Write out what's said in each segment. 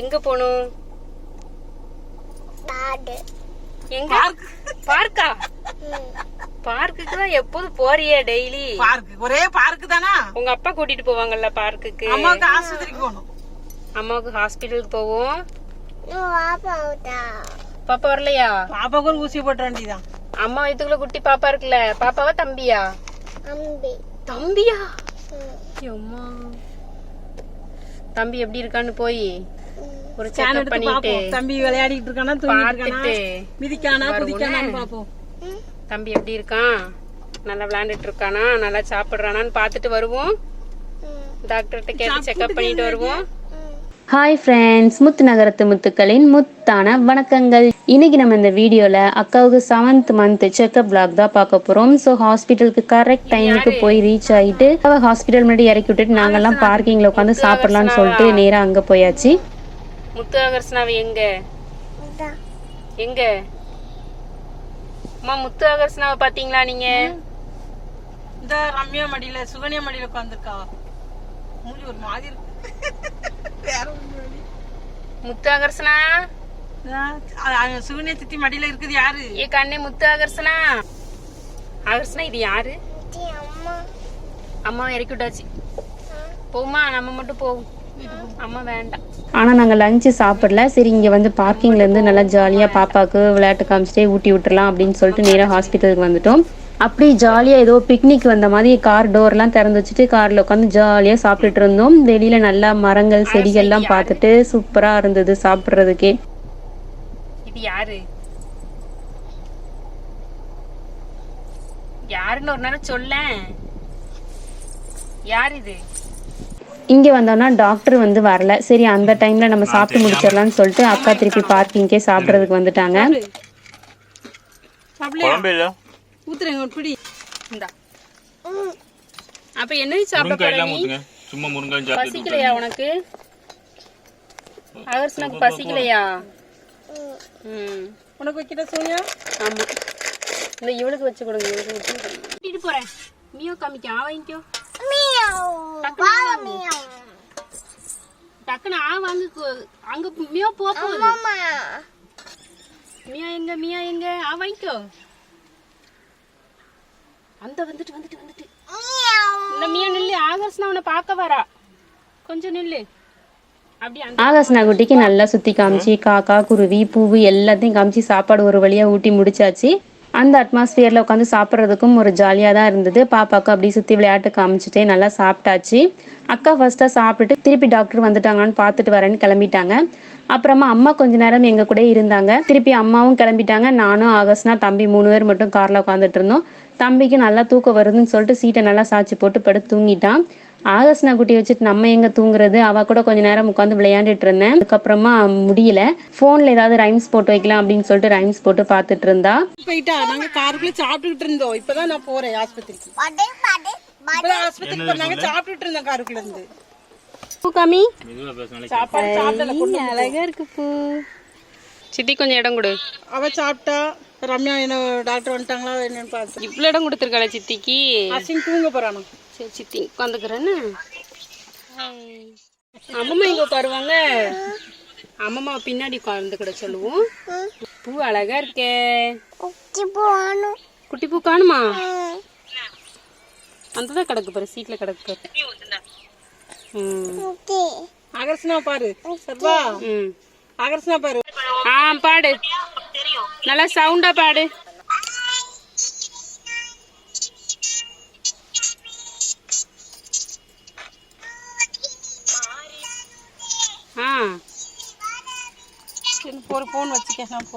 எங்க பாடு எங்க? பார்க்கா பார்க்குக்கு தான் எப்போதும் போறியே டெய்லி பார்க்கு ஒரே பார்க்கு தானா? உங்க அப்பா கூட்டிட்டு போவாங்கல்ல பார்க்குக்கு அம்மாவுக்கு ஆஸ்பத்திரிக்கு போகணும். அம்மாவுக்கு ஹாஸ்பிட்டலுக்கு போவோம். பாப்பா வரலையா? பாப்பாவுக்கு ஒரு ஊசி போட்ட வேண்டியதான் அம்மா வயித்துக்குள்ள குட்டி பாப்பா இருக்குல்ல பாப்பாவா தம்பியா? அம்பி தம்பியா. அம்மா தம்பி எப்படி இருக்கான்னு போய். ஒரு செக்அப் எடுத்து பாப்போம் தம்பி விளையாடிட்டு இருக்கானா தூங்கிட்டு இருக்கானா? மிதிக்கானா குதிக்கானான்னு பாப்போம் தம்பி எப்படி இருக்கான்? நல்லா விளையாண்டுட்டு இருக்கானா? நல்லா சாப்பிடுறானான்னு பார்த்துட்டு வருவோம். டாக்டர்கிட்ட கேட்டு செக்அப் பண்ணிட்டு வருவோம். ஹாய் ஃப்ரெண்ட்ஸ் முத்து நகரத்து முத்துக்களின் முத்தான வணக்கங்கள். இன்னைக்கு நம்ம இந்த வீடியோல அக்காவுக்கு செவன்த் மந்த் செக்அப் பிளாக் தான் பார்க்க போறோம். ஸோ ஹாஸ்பிட்டலுக்கு கரெக்ட் டைமுக்கு போய் ரீச் ஆயிட்டு அவ ஹாஸ்பிட்டல் முன்னாடி இறக்கி விட்டுட்டு நாங்கெல்லாம் பார்க்கிங்ல உட்காந்து சாப்பிடலாம்னு சொல்லிட்டு நேரா அங்க போயாச்சு. முத்து அகர்சனாவை எங்க? இதா. எங்க? அம்மா முத்து அகர்சனாவை பாத்தீங்களா நீங்க? இந்த ரம்யா மடியில சுகன்யா மடியில உட்காந்துருக்கா மூஞ்சி ஒரு மாதிரி. முத்து அஹ் சுகன்யா சித்தி மடியில இருக்குது யாரு? ஏ கண்ணே முத்து அகர்சனா அகர்சனா இது யாரு? அம்மா. இறக்கி விட்டாச்சு. போமா நம்ம மட்டும் போவோம். ஆனால் வேண்டாம் ஆனா நாங்க லஞ்சு சாப்பிடல. சரி இங்க வந்து பார்க்கிங்ல இருந்து நல்லா ஜாலியா பாப்பாவுக்கு விளையாட்டு காமிச்சிட்டே ஊட்டி விட்டுறலாம் அப்படின்னு சொல்லிட்டு நேராக ஹாஸ்பிட்டலுக்கு வந்துட்டோம். அப்படி ஜாலியா ஏதோ பிக்னிக் வந்த மாதிரி கார் டோர்லாம் திறந்து வச்சுட்டு கார்ல உட்காந்து ஜாலியா சாப்பிட்டுட்டு இருந்தோம். வெளியில நல்லா மரங்கள் செடிகள்லாம் பார்த்துட்டு சூப்பரா இருந்தது சாப்பிட்றதுக்கே. இது யாரு? யாருன்னு ஒரு நேரம் சொல்லேன். யார் இது? இங்க வந்தோம்னா டாக்டர் வந்து வரல. சரி அந்த டைம்ல நம்ம சாப்பிட்டு முடிச்சிடலாம்னு சொல்லிட்டு அக்கா திருப்பி பார்க்கிங்கே சாப்பிடுறதுக்கு வந்துட்டாங்க. அப்ப என்ன சாப்பிட சும்மா முருங்காய் பசிக்கலையா உனக்கு? அகர்சனுக்கு பசிக்கலையா? ம். உனக்கு வைக்கிற சோனியா? ஆமா. இந்த இவளுக்கு வச்சு கொடுங்க இவளுக்கு வச்சு கூட்டிட்டு போறேன். மியோ காமிக்க வாங்கிக்கோ. மியாவ். பாவா மியாவ். டக்குன்னு ஆ வாங்கு கு- அங்க மியோ போ போகுது அம்மா. மியா எங்க மியா எங்க? ஆ வாங்கிக்கோ. அந்த வந்துட்டு வந்துட்டு வந்துட்டு. இந்த மியா நில்லு ஆகர்ஷனா அவனை பார்க்க வரா. கொஞ்சம் நில்லு. ஆகாஷ்னா குட்டிக்கு நல்லா சுத்தி காமிச்சு காக்கா குருவி பூவு எல்லாத்தையும் காமிச்சு சாப்பாடு ஒரு வழியா ஊட்டி முடிச்சாச்சு. அந்த அட்மாஸ்பியர்ல உட்காந்து சாப்பிட்றதுக்கும் ஒரு ஜாலியாக தான் இருந்தது. பாப்பாவுக்கு அப்படி சுத்தி விளையாட்டு காமிச்சிட்டே நல்லா சாப்பிட்டாச்சு. அக்கா ஃபர்ஸ்டா சாப்பிட்டுட்டு திருப்பி டாக்டர் வந்துட்டாங்களான்னு பார்த்துட்டு வரேன்னு கிளம்பிட்டாங்க. அப்புறமா அம்மா கொஞ்ச நேரம் எங்க கூட இருந்தாங்க. திருப்பி அம்மாவும் கிளம்பிட்டாங்க. நானும் ஆகஸ்ட்னா தம்பி மூணு பேர் மட்டும் கார்ல உட்காந்துட்டு இருந்தோம். தம்பிக்கு நல்லா தூக்கம் வருதுன்னு சொல்லிட்டு சீட்டை நல்லா சாய்ச்சி போட்டு படுத்து தூங்கிட்டான். ஆகஸ்ட்னா குட்டி வச்சுட்டு நம்ம எங்க தூங்குறது? அவ கூட கொஞ்ச நேரம் உட்காந்து விளையாண்டுட்டு இருந்தேன். அதுக்கப்புறமா முடியல. போன்ல ஏதாவது ரைம்ஸ் போட்டு வைக்கலாம் அப்படின்னு சொல்லிட்டு ரைம்ஸ் போட்டு பார்த்துட்டு இருந்தா. போயிட்டா? நாங்க காருக்குள்ள சாப்பிட்டுக்கிட்டு இருந்தோம். இப்பதான் நான் போறேன் ஆஸ்பத்திரிக்கு. இப்பதான் ஆஸ்பத்திரிக்கு போறேன். நாங்க சாப்பிட்டுட்டு இருந்தோம் காருக்குள்ள இருந்து. பூ காமி சாப்பாடு சாப்பிடல. அழகா இருக்கு பூ. சித்தி கொஞ்சம் இடம் கொடு. அவ சாப்பிட்டா ரம்யா என்ன டாக்டர் வந்துட்டாங்களா என்னன்னு பார்த்து. இவ்வளவு இடம் கொடுத்துருக்காள சித்திக்கு. அசின் தூங்க போறானோ? சரி சித்தி உட்காந்துக்கிறேன்னு அம்மம்மா இங்க உட்காருவாங்க. அம்மம்மா பின்னாடி உட்காந்துக்கிட சொல்லுவோம். பூ அழகா இருக்கே. குட்டி பூ காணுமா. அந்ததான் கிடக்கு பாரு சீட்ல கிடக்கு. ஆகர்ஷனா பாரு சர்வா. ம். ஆகர்ஷனா பாரு. ஆ பாடு. நல்லா சவுண்டா பாடு. ஆ. சரி போற போன் வச்சுக்க. நான்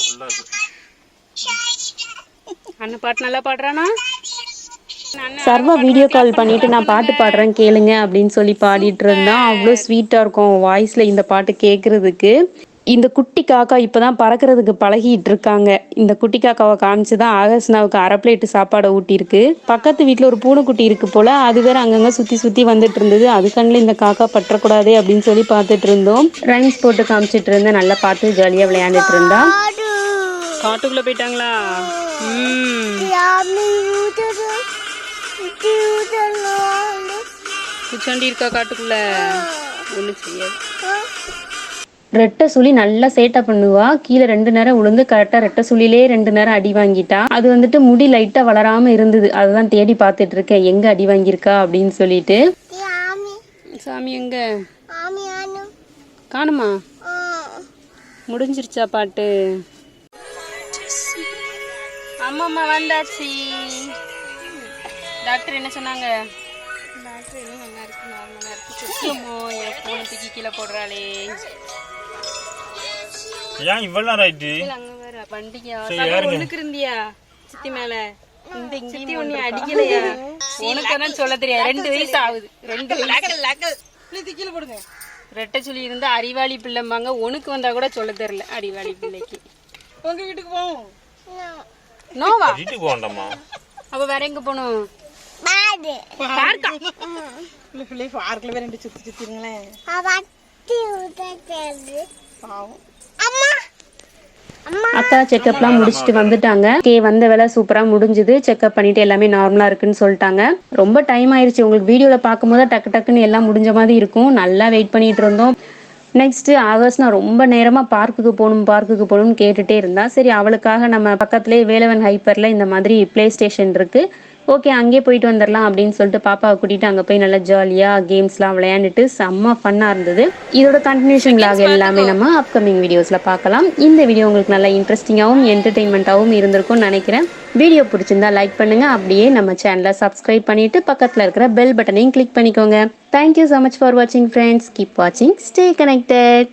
ஃபுல்லா இருக்கு? அண்ணன் பாட்டு நல்லா பாடுறானா? சர்வா வீடியோ கால் பண்ணிட்டு நான் பாட்டு பாடுறேன் கேளுங்க அப்படின்னு சொல்லி பாடிட்டு இருந்தான் அவ்வளோ ஸ்வீட்டா இருக்கும் வாய்ஸ்ல இந்த பாட்டு கேட்கறதுக்கு இந்த குட்டி காக்கா இப்பதான் பறக்கிறதுக்கு பழகிட்டு இருக்காங்க. இந்த குட்டி காக்காவை காமிச்சு தான் ஆகஸ்னாவுக்கு அரை பிளேட்டு சாப்பாடை ஊட்டியிருக்கு. பக்கத்து வீட்டில் ஒரு பூனைக்குட்டி இருக்கு போல அது வேற அங்கங்க சுத்தி சுத்தி வந்துட்டு இருந்தது. அது கண்ணில் இந்த காக்கா பற்றக்கூடாதே அப்படின்னு சொல்லி பார்த்துட்டு இருந்தோம். ரைம்ஸ் போட்டு காமிச்சிட்டு இருந்தேன் நல்லா பார்த்து ஜாலியாக விளையாண்டுட்டு இருந்தா. ஆடு. காட்டுக்குள்ள போயிட்டாங்களா? குச்சாண்டி இருக்கா காட்டுக்குள்ள? ஒன்றும் செய்யாது. ரெட்டை சுழி நல்லா சேட்டை பண்ணுவா. கீழே ரெண்டு நேரம் விழுந்து கரெக்டாக ரெட்டை சுழிலே ரெண்டு நேரம் அடி வாங்கிட்டா. அது வந்துட்டு முடி லைட்டாக வளராம இருந்தது. அதுதான் தேடி பார்த்துட்டு இருக்கேன். எங்க அடி வாங்கியிருக்கா அப்படின்னு சொல்லிட்டு. சாமி எங்க? காணுமா? முடிஞ்சிருச்சா பாட்டு? அம்மா வந்தாச்சு. டாக்டர் என்ன சொன்னாங்க? டாக்டர் என்ன நல்லா இருக்கு நார்மலா இருக்கு. என் போன தூக்கி கீழே போடுறாளே. ஏன் இவ்வளவு நேரம் ஆயிட்டு? அங்க வேற ஏறுங்க. ஒண்ணுக்கு இருந்தியா? சித்தி மேல. இந்த சித்தி உன்னை அடிக்கலையா? உனக்கு சொல்ல தெரியாது. ரெண்டு வயசு ஆகுது ரெண்டு வயசு. கீழே போடுங்க. ரெட்டை சொல்லி இருந்தா அறிவாளி பிள்ளைம்பாங்க. உனக்கு வந்தா கூட சொல்ல தெரியல அறிவாளி பிள்ளைக்கு. உங்க வீட்டுக்கு போவோம். நோவா? வீட்டுக்கு போகண்டாமா அப்ப வேற எங்க போகணும் பாடு பிள்ளை பிள்ளை பார்க்கில் ரெண்டு பாவம். அம்மா. அக்கா செக்கப்லாம் முடிச்சுட்டு வந்துட்டாங்க. கே வந்த வேலை சூப்பராக முடிஞ்சுது. செக்அப் பண்ணிட்டு எல்லாமே நார்மலாக இருக்குன்னு சொல்லிட்டாங்க. ரொம்ப டைம் ஆயிருச்சு. உங்களுக்கு வீடியோவில் பார்க்கும்போது டக்கு டக்குன்னு எல்லாம் முடிஞ்ச மாதிரி இருக்கும். நல்லா வெயிட் பண்ணிட்டு இருந்தோம். நெக்ஸ்ட் ஆகஸ்ட் நான் ரொம்ப நேரமாக பார்க்குக்கு போகணும் பார்க்குக்கு போகணும்னு கேட்டுட்டே இருந்தா. சரி அவளுக்காக நம்ம பக்கத்துலேயே வேலவன் ஹைப்பரில் இந்த மாதிரி ப்ளே ஸ்டேஷன் இருக்கு. ஓகே அங்கேயே போயிட்டு வந்துடலாம் அப்படின்னு சொல்லிட்டு பாப்பாவை கூட்டிட்டு அங்கே போய் நல்லா ஜாலியாக கேம்ஸ்லாம் விளையாண்டுட்டு செம்ம ஃபன்னாக இருந்தது. இதோட கண்டினியூஷன் vlog எல்லாமே நம்ம அப்கமிங் வீடியோஸில் பார்க்கலாம். இந்த வீடியோ உங்களுக்கு நல்லா இன்ட்ரெஸ்டிங்காகவும் என்டர்டெயின்மெண்ட்டாகவும் இருந்திருக்கும்னு நினைக்கிறேன். வீடியோ பிடிச்சிருந்தா லைக் பண்ணுங்க. அப்படியே நம்ம சேனலை சப்ஸ்கிரைப் பண்ணிட்டு பக்கத்தில் இருக்கிற பெல் பட்டனையும் கிளிக் பண்ணிக்கோங்க. தேங்க்யூ ஸோ மச் ஃபார் வாட்சிங் ஃப்ரெண்ட்ஸ் கீப் வாட்சிங் ஸ்டே கனெக்டட்